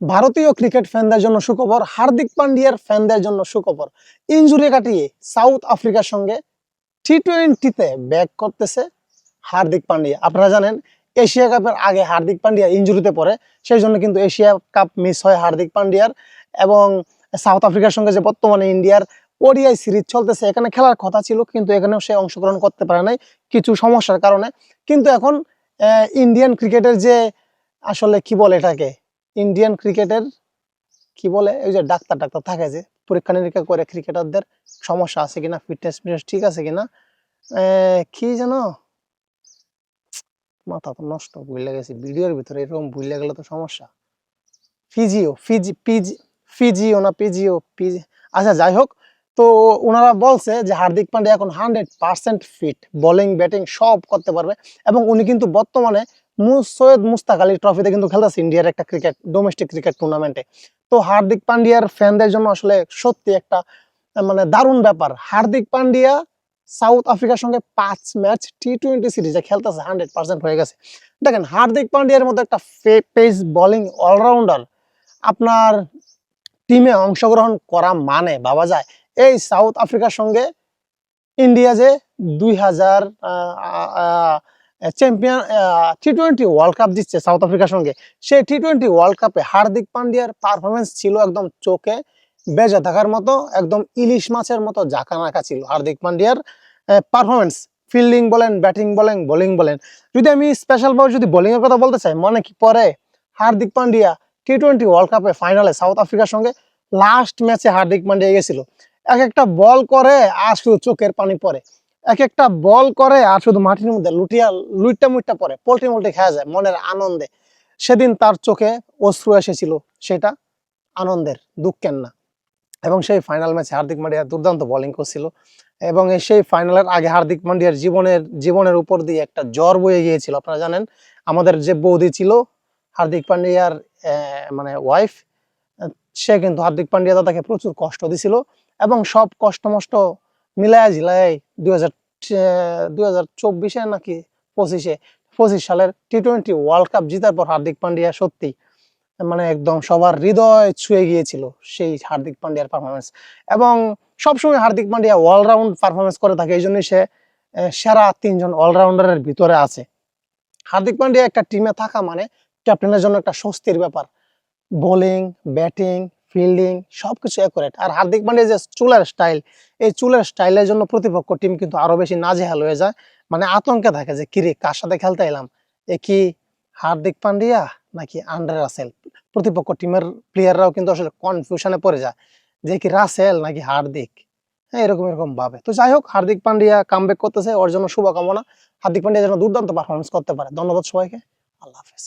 ভারতীয় ক্রিকেট ফ্যানদের জন্য সুখবর, হার্দিক পান্ডিয়ার ফ্যানদের জন্য সুখবর। ইনজুরি কাটিয়ে সাউথ আফ্রিকার সঙ্গে টি টোয়েন্টিতে ব্যাক করতেছে হার্দিক পান্ডিয়া। আপনারা জানেন, এশিয়া কাপের আগে হার্দিক পান্ডিয়া ইনজুরিতে পড়ে, সেই জন্য কিন্তু এশিয়া কাপ মিস হয় হার্দিক পান্ডিয়ার এবং সাউথ আফ্রিকার সঙ্গে যে বর্তমানে ইন্ডিয়ার ওডিআই সিরিজ চলতেছে, এখানে খেলার কথা ছিল, কিন্তু এখানেও সে অংশগ্রহণ করতে পারে নাই কিছু সমস্যার কারণে। কিন্তু এখন ইন্ডিয়ান ক্রিকেটের যে আসলে কি বলে এটাকে ইন্ডিয়ান ক্রিকেটের কি বলে? ওই যে ডাক্তার ডাক্তার থাকে যে, পরীক্ষা নিরীক্ষা করে ক্রিকেটারদের সমস্যা আছে কিনা ফিটনেস ফিটনেস ঠিক আছে কিনা কি যেন? মাথা তো নষ্ট, ভুলে গেছি। ভিডিওর ভিতরে এরকম ভুলে গেলে তো সমস্যা। ফিজিও, ফিজি, পিজি, ফিজিও না পিজিও, পিজি। আচ্ছা যাই হোক, তো ওনারা বলছে যে হার্দিক পান্ডে এখন hundred percent fit bowling batting সব করতে পারবে এবং উনি কিন্তু বর্তমানে সৈয়দ মুস্তাক আলী ট্রফিতে কিন্তু খেলতেছে ইন্ডিয়ার একটা ক্রিকেট ডোমেস্টিক ক্রিকেট টুর্নামেন্টে তো হার্দিক পান্ডিয়ার ফ্যানদের জন্য আসলে সত্যি একটা মানে দারুণ ব্যাপার। হার্দিক পান্ডিয়া সাউথ আফ্রিকার সঙ্গে পাঁচ ম্যাচ টি টোয়েন্টি সিরিজে খেলতেছে হান্ড্রেড পার্সেন্ট হয়ে গেছে। দেখেন, হার্দিক পান্ডিয়ার মতো একটা পেস বোলিং অলরাউন্ডার আপনার টিমে অংশগ্রহণ করা মানে ভাবা যায়। এই সাউথ আফ্রিকার সঙ্গে ইন্ডিয়া যে দুই হাজার champion T twenty world cup দিচ্ছে সাউথ আফ্রিকার সঙ্গে। সেই টি টোয়েন্টি ওয়ার্ল্ড কাপে হার্দিক পান্ডিয়ার পারফরমেন্স ছিল একদম চোখে বেজে থাকার মতো, একদম ইলিশ মাছের মতো জাকানাকা ছিল হার্দিক পান্ডিয়ার পারফরমেন্স ফিল্ডিং বলেন ব্যাটিং বলেন বোলিং বলেন। যদি আমি স্পেশাল ভাবে যদি বোলিং এর কথা বলতে চাই, মনে কি পরে Hardik Pandya T twenty world কাপে ফাইনালে সাউথ আফ্রিকার সঙ্গে লাস্ট ম্যাচে হার্দিক পান্ডিয়া গেছিল। এক একটা বল করে আর শুধু চোখের পানি পড়ে। এক একটা বল করে আর শুধু মাটির মধ্যে লুটিয়া লুইটা মুইটা পড়ে পোল্ট্রি মোল্ট্রি খাওয়া যায় মনের আনন্দে। সেদিন তার চোখে অশ্রু এসেছিল, সেটা আনন্দের, দুঃখের না। এবং সেই ফাইনাল ম্যাচে হার্দিক মান্ডিয়া দুর্দান্ত বোলিং করছিল। এবং সেই ফাইনালের আগে হার্দিক মান্ডিয়ার জীবনের জীবনের উপর দিয়ে একটা জ্বর বয়ে গিয়েছিল, আপনারা জানেন? আমাদের যে বৌদি ছিল, হার্দিক পান্ডিয়ার মানে ওয়াইফ সে কিন্তু হার্দিক পান্ডিয়া দাদাকে প্রচুর কষ্ট দিছিল। এবং সব কষ্ট মষ্ট মিলায় ঝিলায় দুই নাকি পঁচিশে? পঁচিশ সালের টি টোয়েন্টি ওয়ার্ল্ড কাপ জিতার পর হার্দিক পান্ডিয়া সত্যি মানে একদম সবার হৃদয় ছুঁয়ে গিয়েছিল সেই হার্দিক পান্ডিয়ার পারফরমেন্স এবং সবসময় হার্দিক পান্ডিয়া অলরাউন্ড পারফরমেন্স করে থাকে, এই জন্যই সে সেরা তিনজন অলরাউন্ডারের ভিতরে আছে। হার্দিক পান্ডিয়া একটা টিমে থাকা মানে ক্যাপ্টেনের জন্য একটা স্বস্তির ব্যাপার। বোলিং ব্যাটিং ফিল্ডিং সবকিছু অ্যাকুরেট আর হার্দিক পান্ডিয়া যে চুলের স্টাইল এই চুলের স্টাইলের জন্য প্রতিপক্ষ টিম কিন্তু আরও বেশি নাজেহাল হয়ে যায়। মানে আতঙ্কে থাকে যে, কিরে, কার সাথে খেলতে এলাম? এ কি হার্দিক পান্ডিয়া নাকি আন্ডার রাসেল? প্রতিপক্ষ টিমের প্লেয়াররাও কিন্তু আসলে কনফিউশনে পড়ে যায় যে কি রাসেল নাকি হার্দিক? হ্যাঁ এরকম এরকম ভাবে। তো যাই হোক, হার্দিক পান্ডিয়া কামব্যাক করতেছে, ওর জন্য শুভকামনা। হার্দিক পান্ডিয়া যেন দুর্দান্ত পারফরমেন্স করতে পারে। ধন্যবাদ সবাইকে। আল্লাহ হাফেজ।